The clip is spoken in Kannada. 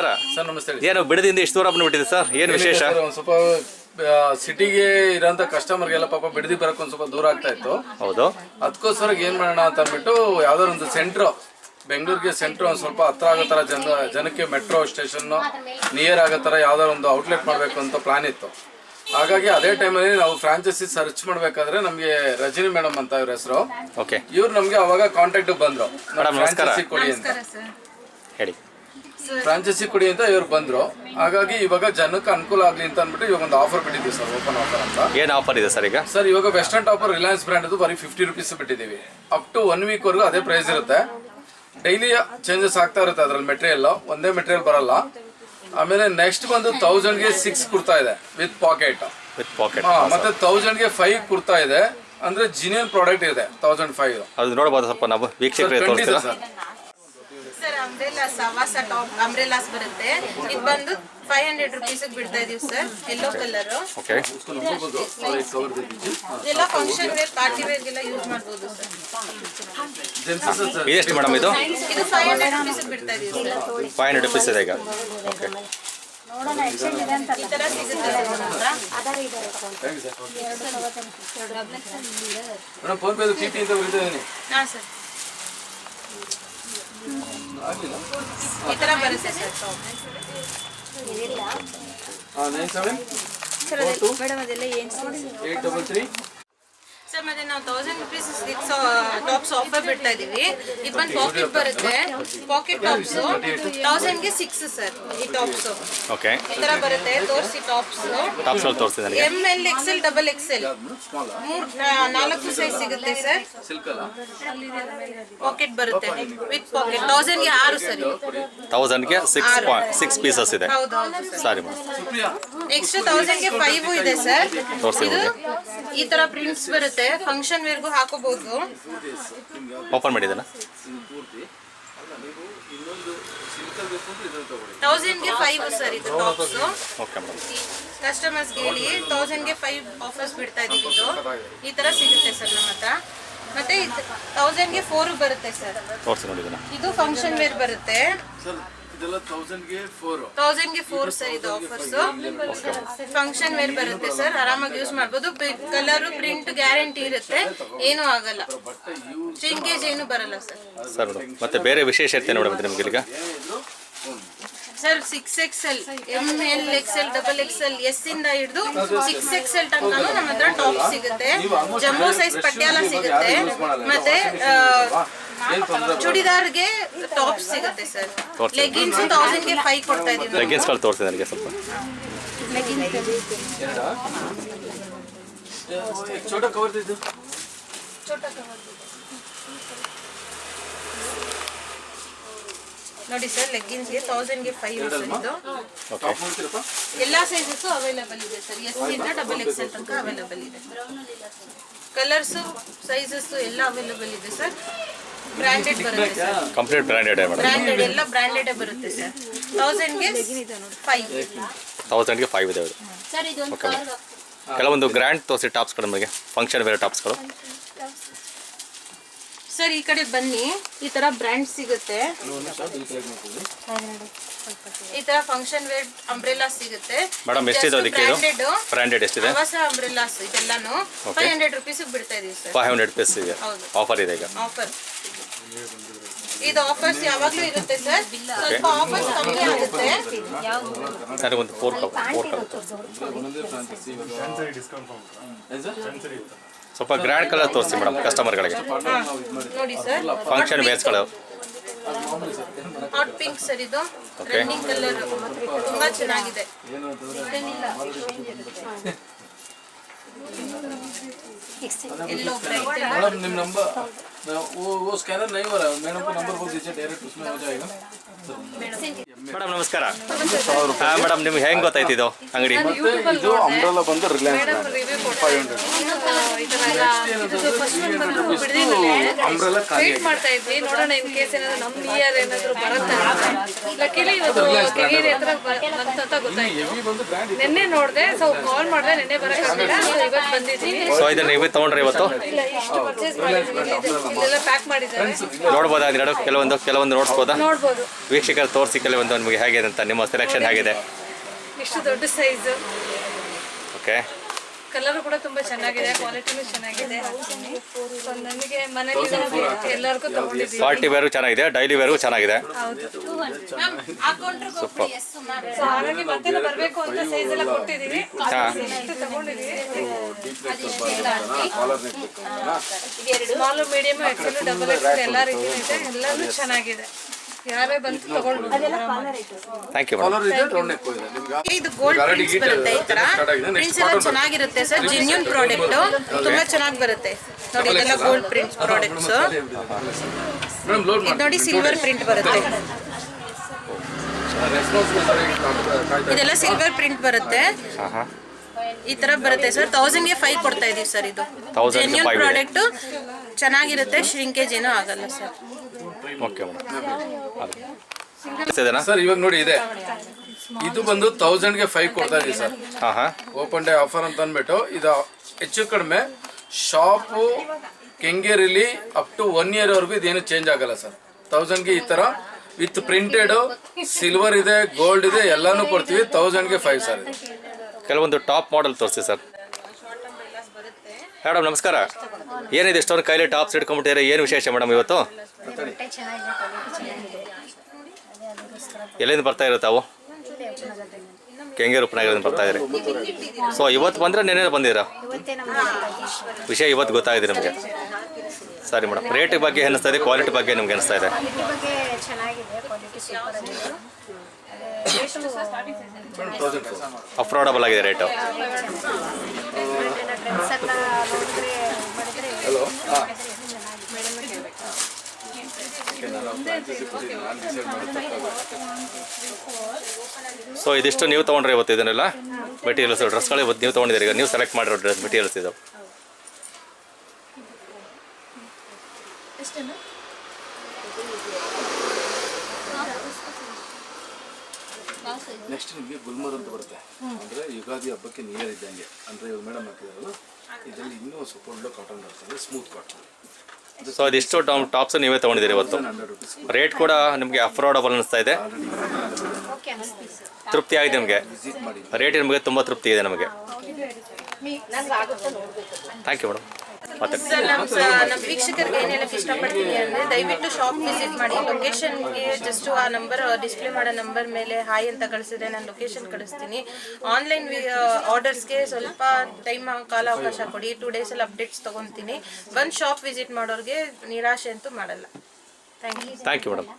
ಸರ್ ನಮಸ್ಕಾರ. ಸರ್ ನಮಸ್ತೆ ಹೇಳಿ. ಏನು ಬಿಡದಿಂದ ಇಷ್ಟು ದೂರ ಬಂದ್ಬಿಟ್ಟಿದೆ ಸರ್? ಏನು ವಿಶೇಷ? ಸರ್, ಒಂದ್ ಸ್ವಲ್ಪ ಸಿಟಿಗೆ ಇರೋಂಥ ಕಸ್ಟಮರ್ಗೆಲ್ಲ ಪಾಪ ಬಿಡದಿ ಬರಕ್ ಒಂದ್ ಸ್ವಲ್ಪ ದೂರ ಆಗ್ತಾ ಇತ್ತು. ಹೌದು. ಅದಕ್ಕೋಸ್ಕರ ಏನ್ ಮಾಡೋಣ ಅಂತ ಅಂದ್ಬಿಟ್ಟು ಯಾವ್ದಾದ್ರು ಒಂದು ಸೆಂಟ್ರ್ ಬೆಂಗಳೂರಿಗೆ ಸೆಂಟ್ರ್ ಒಂದು ಸ್ವಲ್ಪ ಹತ್ರ ಆಗೋ ಥರ ಜನ ಜನಕ್ಕೆ ಮೆಟ್ರೋ ಸ್ಟೇಷನ್ ನಿಯರ್ ಆಗೋ ಥರ ಯಾವ್ದಾದ್ರು ಒಂದು ಔಟ್ಲೆಟ್ ಮಾಡಬೇಕು ಅಂತ ಪ್ಲಾನ್ ಇತ್ತು. ಹಾಗಾಗಿ ಅದೇ ಟೈಮಲ್ಲಿ ನಾವು ಫ್ರಾಂಚೈಸಿ ಸರ್ಚ್ ಮಾಡಬೇಕಾದ್ರೆ ನಮಗೆ ರಜನಿ ಮೇಡಮ್ ಅಂತ ಇವ್ರ ಹೆಸರು. ಓಕೆ ಇವ್ರು ನಮಗೆ ಅವಾಗ ಕಾಂಟ್ಯಾಕ್ಟ್ ಬಂದ್ರು. ನಮಸ್ಕಾರ. ಕೊಡಿ ಅಂತ. ಹೇಳಿ. ಫ್ರಾಂಚೈಸಿ ಕೊಡಿ ಅಂತ ಇವ್ರು ಬಂದ್ರು. ಹಾಗಾಗಿ ಇವಾಗ ಜನಕ್ಕೆ ಅನುಕೂಲ ಆಗ್ಲಿ ಅಂತ ಅಂದ್ಬಿಟ್ಟು ಇವಾಗ ಒಂದು ಆಫರ್ ಬಿಟ್ಟಿದ್ದೀವಿ ಸರ್ ಓಪನ್ ಆಫರ್ ಅಂತ. ಏನು ಆಫರ್ ಇದೆ ಸರ್ ಈಗ? ಸರ್ ಇವಾಗ ವೆಸ್ಟರ್ನ್ ಟಾಪರ್ ರಿಲಯನ್ಸ್ ಬ್ರ್ಯಾಂಡ್ ಅದು ಬರೀ ಫಿಫ್ಟಿ ರುಪೀಸ್ ಬಿಟ್ಟಿದ್ದೀವಿ. ಅಪ್ ಟು ಒನ್ ವೀಕ್ ವರೆಗೂ ಅದೇ ಪ್ರೈಸ್ ಇರುತ್ತೆ. ಡೈಲಿ ಚೇಂಜಸ್ ಆಗ್ತಾ ಇರುತ್ತೆ ಅದ್ರಲ್ಲಿ ಮೆಟೀರಿಯಲ್ ಒಂದೇ ಮೆಟೀರಿಯಲ್ ಬರಲ್ಲ. ಆಮೇಲೆ ನೆಕ್ಸ್ಟ್ ಬಂದು ತೌಸಂಡ್ಗೆ ಸಿಕ್ಸ್ ಕುರ್ತಾ ಇದೆ ವಿತ್ ಪಾಕೆಟ್ ವಿತ್ ಪಾಕೆಟ್ ಮತ್ತೆ ತೌಸಂಡ್ಗೆ ಫೈವ್ ಕುರ್ತಾ ಇದೆ. ಅಂದ್ರೆ ಜಿನಿಯನ್ ಪ್ರಾಡಕ್ಟ್ ಇದೆ ತೌಸಂಡ್ ಫೈವ್ ಅದು ನೋಡ್ಬೋದು ಸ್ವಲ್ಪ ನಾವು ವೀಕ್ಷಕರಿಗೆ ತೋರಿಸ್ತೀರಾ? ಅಂಬ್ರೆಲಾಸ್ ಅವಾಸ ಟಾಪ್ ಅಂಬ್ರೆಲಾಸ್ ಬರುತ್ತೆ. ಇದು ಬಂದು ಫೈವ್ ಹಂಡ್ರೆಡ್ ರುಪೀಸ್ ಬಿಡ್ತಾ ಇದೀವಿ ಸರ್ ಎಲ್ಲೋ ಕಲರ್ ಓಕೆ ಇದೆಲ್ಲ ಫಂಕ್ಷನ್ ವೇರ್ ಪಾರ್ಟಿ ಎಲ್ಲ ಯೂಸ್ ಮಾಡ್ಬೋದು ಸರ್ ಇದೆಷ್ಟು ಮೇಡಮ್ ಇದು? ಇದು ಫೈವ್ ಹಂಡ್ರೆಡ್ ರುಪೀಸ್ ಬಿಡ್ತಾ ಇದೀವಿ ಸರ್ ಫೈವ್ ಹಂಡ್ರೆಡ್ ರುಪೀಸ್ ಇದೆ ಈಗ. ಓಕೆ ಈ ತರ ಸಿಗುತ್ತೆ madam PhonePe T T ಅಂತ ಬರೀತಿದ್ದೀನಿ ಹಾ ಸರ್ ಈ ತರ ಬರುತ್ತೆ sir. Top nine seven sir madam ಅದೆಲ್ಲ ಏನು ಏಟ್ ಡಬಲ್ ತ್ರೀ ಮತ್ತೆ ನಾವು thousand rupees six tops offer ಬಿಡ್ತಾ ಇದೀವಿ. ಇದು ಬಂದು ಪಾಕೆಟ್ ಬರುತ್ತೆ. ಪಾಕೆಟ್ ಟಾಪ್ಸ್ ತೌಸಂಡ್ಗೆ ಸಿಕ್ಸ್ ಸರ್ ಈ ಟಾಪ್ಸ್ ಓಕೆ ಈ ತರ ಬರುತ್ತೆ ತೋರಿಸಿ ಟಾಪ್ಸ್ ಟಾಪ್ಸ್ ತೋರಿಸಿ ನನಗೆ M L XL double XL ಮೂರ್ ನಾಲ್ಕು ಸೈಜ್ ಸಿಗುತ್ತೆ ಸರ್. ಅಲ್ಲ ಪಾಕೆಟ್ ಬರುತ್ತೆ ವಿತ್ ಪಾಕೆಟ್ ತೌಸಂಡ್ಗೆ ಆರು ಸರ್ ತೌಸಂಡ್ಗೆ ಸಿಕ್ಸ್ ಪಾಯಿಂಟ್ ಸಿಕ್ಸ್ ಪೀಸಸ್ ಇದೆ. ಸರ್. ಮೇಡಮ್. ನೆಕ್ಸ್ಟ್ ತೌಸಂಡ್ಗೆ ಫೈವ್ ಇದೆ ಸರ್. ಇದು ಈ ತರ ಪ್ರಿಂಟ್ಸ್ ಬರುತ್ತೆ. ಫಂಕ್ಷನ್ ವೇರ್ಗೂ ಹಾಕೋಬಹುದು ಓಪನ್ ಮಾಡಿದಲ್ಲ ತೌಸಂಡ್ಗೆ ಫೈವ್ ಸರ್ ಇದು ಟಾಪ್ಸ್ ಕಸ್ಟಮರ್ಸ್ಗೆ ಹೇಳಿ ತೌಸಂಡ್ಗೆ ಫೈವ್ ಆಫರ್ಸ್ ಬಿಡ್ತಾ ಇದೀವಿ ಇದು. ಈ ತರ ಸಿಗುತ್ತೆ ಸರ್ ನಮ್ಮ ಹತ್ರ. ಮತ್ತೆ ಇದು ತೌಸಂಡ್ಗೆ ಫೋರ್ ಬರುತ್ತೆ ಸರ್. ಇದು ಫಂಕ್ಷನ್ ವೇರ್ ಬರುತ್ತೆ. ಇದೆಲ್ಲ ತೌಸಂಡ್ಗೆ ಫೋರ್ ತೌಸಂಡ್ಗೆ ಫೋರ್ ಸರ್ ಇದು ಆಫರ್ಸ್ ಫಂಕ್ಷನ್ ವೇರ್ ಬರುತ್ತೆ ಸರ್ ಆರಾಮಾಗಿ ಯೂಸ್ ಮಾಡ್ಬೋದು. ಕಲರ್ ಪ್ರಿಂಟ್ ಗ್ಯಾರಂಟಿ ಇರುತ್ತೆ. ಏನೂ ಆಗಲ್ಲ. ಶ್ರಿಂಕೇಜ್ ಏನು ಬರಲ್ಲ ಸರ್ ಸರ್ ಮೇಡಮ್ ಮತ್ತೆ ಬೇರೆ ವಿಶೇಷ ಇರ್ತೇನೆ ಮೇಡಮ್ ಮತ್ತೆ ನಿಮಗೆ ಈಗ. Sir six X L M L X L double X L S ಇಂದ ಹಿಡಿದು ಸಿಕ್ಸ್ ಎಕ್ಸ್ ಎಲ್ ತನಕ ನಮ್ಮ ಹತ್ರ ಟಾಪ್ ಸಿಗುತ್ತೆ. ಜಮ್ಮು ಸೈಜ್ ಪಟ್ಯಾಲ ಸಿಗುತ್ತೆ. ಮತ್ತೆ ಚೂಡಿದಾರ್ಗೆ ಟಾಪ್ ಸಿಗುತ್ತೆ ಸರ್. ತೋರ್ಸಿ. ಲೆಗಿನ್ಸ್ ತೌಸಂಡ್ಗೆ ಫೈವ್ ಕೊಡ್ತಾ ಇದೀವಿ. ಲೆಗ್ಗಿನ್ಸ್ಗಳು ತೋರಿಸಿ ನನಗೆ ಸ್ವಲ್ಪ. ನೋಡಿ ಸರ್ ಲೆಗ್ಗಿನ್ಸ್ಗೆ ತೌಸಂಡ್ಗೆ ಫೈವ್ ಇದು. ಓಕೆ ಟಾಪ್ ಎಲ್ಲಾ ಸೈಜಸ್ ಅವೈಲೇಬಲ್ ಇದೆ ಸರ್. ಎಸ್ ಇಂದ ಡಬಲ್ ಎಕ್ಸ್ ಎಲ್ ತನಕ ಅವೈಲೇಬಲ್ ಇದೆ. ಕಲರ್ಸ್ ಸೈಜಸ್ ಎಲ್ಲ ಅವೈಲಬಲ್ ಇದೆ ಸರ್. ಬ್ರಾಂಡೆಡ್ ಬರುತ್ತೆ sir complete branded madam branded ಎಲ್ಲ ಬ್ರಾಂಡೆಡ್ ಬರುತ್ತೆ ಸರ್ ತೌಸಂಡ್ಗೆ ಫೈವ್ ತೌಸಂಡ್ಗೆ ಫೈವ್ ಇದೆ ಇದು. ಸರ್ ಇದೊಂದು ಓಕೆ ಕೆಲವೊಂದು ಗ್ರ್ಯಾಂಡ್ ತೋರಿಸಿ ಟಾಪ್ಸ್ಗಳು ನಮಗೆ. ಫಂಕ್ಷನ್ ಬೇರೆ ಟಾಪ್ಸ್ಗಳು ಸರ್ ಈ ಕಡೆ ಬನ್ನಿ. ಈ ತರ ಬ್ರ್ಯಾಂಡ್ ಸಿಗುತ್ತೆ. ಈ ತರ ಫಂಕ್ಷನ್ ವೇರ್ ಅಂಬ್ರೆಲಾ ಸಿಗುತ್ತೆ. ಮೇಡಮ್ ಎಷ್ಟಿದೆ ಅದಕ್ಕೆ ಇದು? ಬ್ರಾಂಡೆಡ್ ಬ್ರ್ಯಾಂಡೆಡ್ ಎಷ್ಟಿದೆ? ಹೊಸ ಅಂಬ್ರೆಲಾಸ್ ಇದೆಲ್ಲಾನು. ಫೈವ್ ಹಂಡ್ರೆಡ್ ರುಪೀಸ್ ಬಿಡ್ತಾ ಇದೀವಿ ಸರ್. ಫೈವ್ ಹಂಡ್ರೆಡ್ ಪೀಸ್ ಇದೆ ಹೌದು. ಆಫರ್ ಇದೆ ಈಗ? ಆಫರ್ ಇದು ಆಫರ್ಸ್ ಯಾವಾಗಲೂ ಇರುತ್ತೆ ಸರ್. ಸ್ವಲ್ಪ ಆಫರ್ಸ್ ಕಮ್ಮಿ ಆಗುತ್ತೆ. ನನಗೊಂದು ಫೋರ್ ಕಪ್ ಫೋರ್ ಕಪ್ ಸ್ವಲ್ಪ ಗ್ರ್ಯಾಂಡ್ ಕಲರ್ ತೋರಿಸಿ ಮೇಡಮ್ ಕಸ್ಟಮರ್ಗಳಿಗೆ ನೋಡಿ ಸರ್ ಫಂಕ್ಷನ್ ವೇರ್ಸ್ಗಳು ಹಾಟ್ ಪಿಂಕ್ ಸರ್ ಇದು. ಟ್ರೆಂಡಿಂಗ್ ಕಲರ್ ತುಂಬಾ ಚೆನ್ನಾಗಿದೆ. मैडम निम नंबर वो वो स्कैनर नहीं हो रहा है मैडम को नंबर बोल दीजिए डायरेक्ट उसमें हो जाएगा ಮೇಡಮ್ ನಮಸ್ಕಾರ ಹಾಂ ಮೇಡಮ್ ನಿಮ್ಗೆ ಹೆಂಗೆ ಗೊತ್ತಾಯ್ತು ಇದು ಅಂಗಡಿ ಇದು ಅಂಬ್ರೆಲಾ ಬಂದು ರಿಲಯನ್ಸ್ ಫೈವ್ ಹಂಡ್ರೆಡ್ ಅಂಬ್ರೆಲಾ ಖಾಲಿ ವೇಟ್ ಮಾಡ್ತಾ ಇದ್ವಿ ನೋಡೋಣ ಇನ್ ಕೇಸ್ ಏನಾದ್ರು ನಮ್ ನಿಯರ್ ಏನಾದ್ರು ಬರುತ್ತೆ ಅಂತ. ಲಕ್ಕಿಲಿ ಇವತ್ತು ಕೆಂಗೇರಿ ಹತ್ರ ಬ- ಬಂತಂತ ಗೊತ್ತಾಯ್ತು ಹೆವಿ ಬಂದು ಬ್ರ್ಯಾಂಡ್ ನಿನ್ನೆ ನೋಡಿದೆ ಸೊ ಕಾಲ್ ಮಾಡಿದೆ ನಿನ್ನೆ ಬರೋಕ್ಕಾಗಲಿಲ್ಲ ಸೊ ಇವತ್ತು ಬಂದಿದ್ದೀನಿ ಸೊ ಇದನ್ನ ನೀವು ತಗೊಂಡ್ರೆ ಇವತ್ತು? ಇಲ್ಲ ಇಷ್ಟು ಪರ್ಚೇಸ್ ಮಾಡಿದ್ದೀನಿ ಇಲ್ಲಿ- ಪ್ಯಾಕ್ ಮಾಡಿದ್ದಾರೆ. ನೋಡ್ಬೋದಾ ಎರಡು? ಕೆಲವೊಂದು ಕೆಲವೊಂದು ನೋಡ್ಸ್ಬೋದಾ? ನೋಡ್ಬೋದು. ವೀಕ್ಷಕರು ತೋರಿಸಿ ಕೆಲವೊಂದು ನಿಮಗೆ ಹೇಗಿದೆ ಅಂತ ನಿಮ್ಮ ಸೆಲೆಕ್ಷನ್ ಹೇಗಿದೆ ಇಷ್ಟು ದೊಡ್ಡ ಸೈಜ್ ಓಕೆ ಕಲರ್ ಕೂಡ ತುಂಬಾ ಚೆನ್ನಾಗಿದೆ ಕ್ವಾಲಿಟಿನೂ ಚೆನ್ನಾಗಿದೆ. ಸೊ ನನಗೆ ಮನೇಲಿ ಎಲ್ಲರಿಗೂ ತಗೊಂಡಿದ್ದೀವಿ. ಪಾರ್ಟಿ ವೇರು ಚೆನ್ನಾಗಿದೆ ಡೈಲಿ ವೇರು ಚೆನ್ನಾಗಿದೆ. yes, ಸುಮಾರು. ಸೊ ಹಾಗಾಗಿ ಮತ್ತೆ ಬರಬೇಕು ಅಂತ ಸೈಜ್ ಎಲ್ಲ ಕೊಟ್ಟಿದ್ದೀವಿ ತಗೊಂಡಿದ್ದೀವಿ collar neck small medium XL double X ಎಲ್ಲ ರೀತಿ ಇದೆ. ಎಲ್ಲಾನು ಚೆನ್ನಾಗಿದೆ. ಯಾರೇ ಥ್ಯಾಂಕ್ ಯು ಮೇಡಮ್ ಇದೆ ರೌಂಡ್ ನೆಕ್ ಇದೆ. ಇದು ಗೋಲ್ಡ್ ಪ್ರಿಂಟ್ಸ್ ಬರುತ್ತೆ ಈ ತರ. ಪ್ರಿಂಟ್ಸ್ ಎಲ್ಲ ಚೆನ್ನಾಗಿರುತ್ತೆ ಸರ್ ಜೆನ್ಯೂನ್ ಪ್ರಾಡಕ್ಟ್ ತುಂಬಾ ಚೆನ್ನಾಗಿ ಬರುತ್ತೆ. ನೋಡಿ ಇದೆಲ್ಲ ಗೋಲ್ಡ್ ಪ್ರಿಂಟ್ಸ್ ಪ್ರಾಡಕ್ಟ್ಸ್ ಇದು ನೋಡಿ ಸಿಲ್ವರ್ ಪ್ರಿಂಟ್ ಬರುತ್ತೆ. ಇದೆಲ್ಲ ಸಿಲ್ವರ್ ಪ್ರಿಂಟ್ ಬರುತ್ತೆ. ಹಾಂ ಹಾಂ ಈ ತರ ಬರುತ್ತೆ ಸರ್ ತೌಸಂಡ್ಗೆ ಫೈವ್ ಕೊಡ್ತಾ ಇದೀವಿ ಸರ್ ಇದು. 1000 ಗೆ ಜೆನ್ಯೂನ್ ಪ್ರಾಡಕ್ಟ್ ಚೆನ್ನಾಗಿರುತ್ತೆ ಶ್ರಿಂಕೇಜ್ ಏನೂ ಆಗಲ್ಲ ಸರ್ ಓಕೆ ಮೇಡಮ್ ಸರ್ ಇವಾಗ ನೋಡಿ ಇದೆ. ಇದು ಬಂದು ತೌಸಂಡ್ಗೆ ಫೈವ್ ಕೊಡ್ತಾ ಇದೀವಿ ಸರ್. ಹಾಂ ಹಾಂ. ಓಪನ್ ಡೇ ಆಫರ್ ಅಂತ ಅಂದ್ಬಿಟ್ಟು ಇದು ಹೆಚ್ಚು ಕಡಿಮೆ ಶಾಪು ಕೆಂಗೇರಿಲಿ ಅಪ್ ಟು ಒನ್ ಇಯರ್ ವರೆಗೂ ಇದೇನು ಚೇಂಜ್ ಆಗಲ್ಲ ಸರ್. ತೌಸಂಡ್ಗೆ ಈ ಥರ ವಿತ್ ಪ್ರಿಂಟೆಡ್ ಸಿಲ್ವರ್ ಇದೆ ಗೋಲ್ಡ್ ಇದೆ ಎಲ್ಲಾನು ಕೊಡ್ತೀವಿ ತೌಸಂಡ್ಗೆ ಫೈವ್ ಸರ್ ಕೆಲವೊಂದು ಟಾಪ್ ಮಾಡೆಲ್ ತೋರಿಸಿ ಸರ್. ಮೇಡಮ್, ನಮಸ್ಕಾರ. ಏನಿದೆ ಇಷ್ಟೊಂದು ಕೈಲಿ ಟಾಪ್ಸ್ ಇಟ್ಕೊಂಡ್ಬಿಟ್ಟಿದ್ದಾರೆ ಏನು ವಿಶೇಷ ಮೇಡಮ್ ಇವತ್ತು? ಎಲ್ಲಿಂದ ಬರ್ತಾ ಇರೋ ತಾವು? ಕೆಂಗೇರು ಉಪನಗರದಿಂದ ಬರ್ತಾ ಇದ್ರಿ ಸೊ ಇವತ್ತು ಬಂದ್ರೆ ನೆನೆ ಬಂದಿರಾ ವಿಷಯ ಇವತ್ತು ಗೊತ್ತಾಗಿದೆ ನಿಮಗೆ. ಸರಿ ಮೇಡಮ್ ರೇಟ್ ಬಗ್ಗೆ ಅನ್ನಿಸ್ತಾ ಇದೆ ಕ್ವಾಲಿಟಿ ಬಗ್ಗೆ ನಿಮ್ಗೆ ಅನಿಸ್ತಾ ಇದೆ? ಕ್ವಾಲಿಟಿ ಬಗ್ಗೆ ಚೆನ್ನಾಗಿದೆ ಕ್ವಾಲಿಟಿ ಸೂಪರ್ ಅಫೋರ್ಡಬಲ್ ಆಗಿದೆ ರೇಟು ಸೊ ಇದಿಷ್ಟು ನೀವು ತೊಗೊಂಡ್ರೆ ಇವತ್ತು ಇದನ್ನೆಲ್ಲ? ಮೆಟೀರಿಯಲ್ಸ್ ಡ್ರೆಸ್ಗಳು ಇವತ್ತು ನೀವು ತೊಗೊಂಡಿದ್ದೀರಿ ಈಗ. ನೀವು ಸೆಲೆಕ್ಟ್ ಮಾಡಿರೋ ಡ್ರೆಸ್ ಮೆಟೀರಿಯಲ್ಸ್ ಇದು. ನೆಕ್ಸ್ಟ್ ನಿಮಗೆ ಗುಲ್ಮರ್ ಅಂತ ಬರುತ್ತೆ. ಅಂದರೆ ಯುಗಾದಿ ಹಬ್ಬಕ್ಕೆ ನಿಯರ್ ಇದ್ದಂಗೆ. ಅಂದರೆ ಇವಾಗ ಮೇಡಮ್ ಹಾಕಿದಾರಲ್ಲ ಇದರಲ್ಲಿ ಇನ್ನೂ ಸ್ವಲ್ಪ ಒಳ್ಳೆ ಕಾಟನ್ ಬರ್ತದೆ ಸ್ಮೂತ್ ಕಾಟನ್ ಸೊ ಅದೆಷ್ಟು ಟಾಪ್ ಟಾಪ್ಸ್ ನೀವೇ ತೊಗೊಂಡಿದ್ದೀರಿ ಇವತ್ತು. ರೇಟ್ ಕೂಡ ನಿಮಗೆ ಅಫೋರ್ಡಬಲ್ ಅನಿಸ್ತಾ ಇದೆ. ಓಕೆ ಅನಿಸ್ತೀವಿ ಸರ್ ತೃಪ್ತಿ ಆಗಿದೆ ನಿಮಗೆ? ರೇಟ್ ನಿಮಗೆ ತುಂಬ ತೃಪ್ತಿ ಇದೆ ನಮಗೆ. ಥ್ಯಾಂಕ್ ಯು ಮೇಡಮ್ ಸರ್ ನಮ್ಮ ನಮ್ಮ ವೀಕ್ಷಕರಿಗೆ ಏನು ಹೇಳಕ್ಕೆ ಇಷ್ಟಪಡ್ತೀನಿ ಅಂದರೆ ದಯವಿಟ್ಟು ಶಾಪ್ ವಿಸಿಟ್ ಮಾಡಿ. ಲೊಕೇಶನ್ಗೆ ಜಸ್ಟ್ ಆ ನಂಬರ್ ಡಿಸ್ಪ್ಲೇ ಮಾಡೋ ನಂಬರ್ ಮೇಲೆ ಹಾಯ್ ಅಂತ ಕಳಿಸಿದ್ರೆ ನಾನು ಲೊಕೇಶನ್ ಕಳಿಸ್ತೀನಿ. ಆನ್ಲೈನ್ ಆರ್ಡರ್ಸ್ಗೆ ಸ್ವಲ್ಪ ಟೈಮ್ ಕಾಲ ಅವಕಾಶ ಕೊಡಿ. ಟೂ ಡೇಸಲ್ಲಿ ಅಪ್ಡೇಟ್ಸ್ ತೊಗೊತೀನಿ. ಬಂದು ಶಾಪ್ ವಿಸಿಟ್ ಮಾಡೋರಿಗೆ ನಿರಾಶೆ ಅಂತೂ ಮಾಡಲ್ಲ. Thank you thank you madam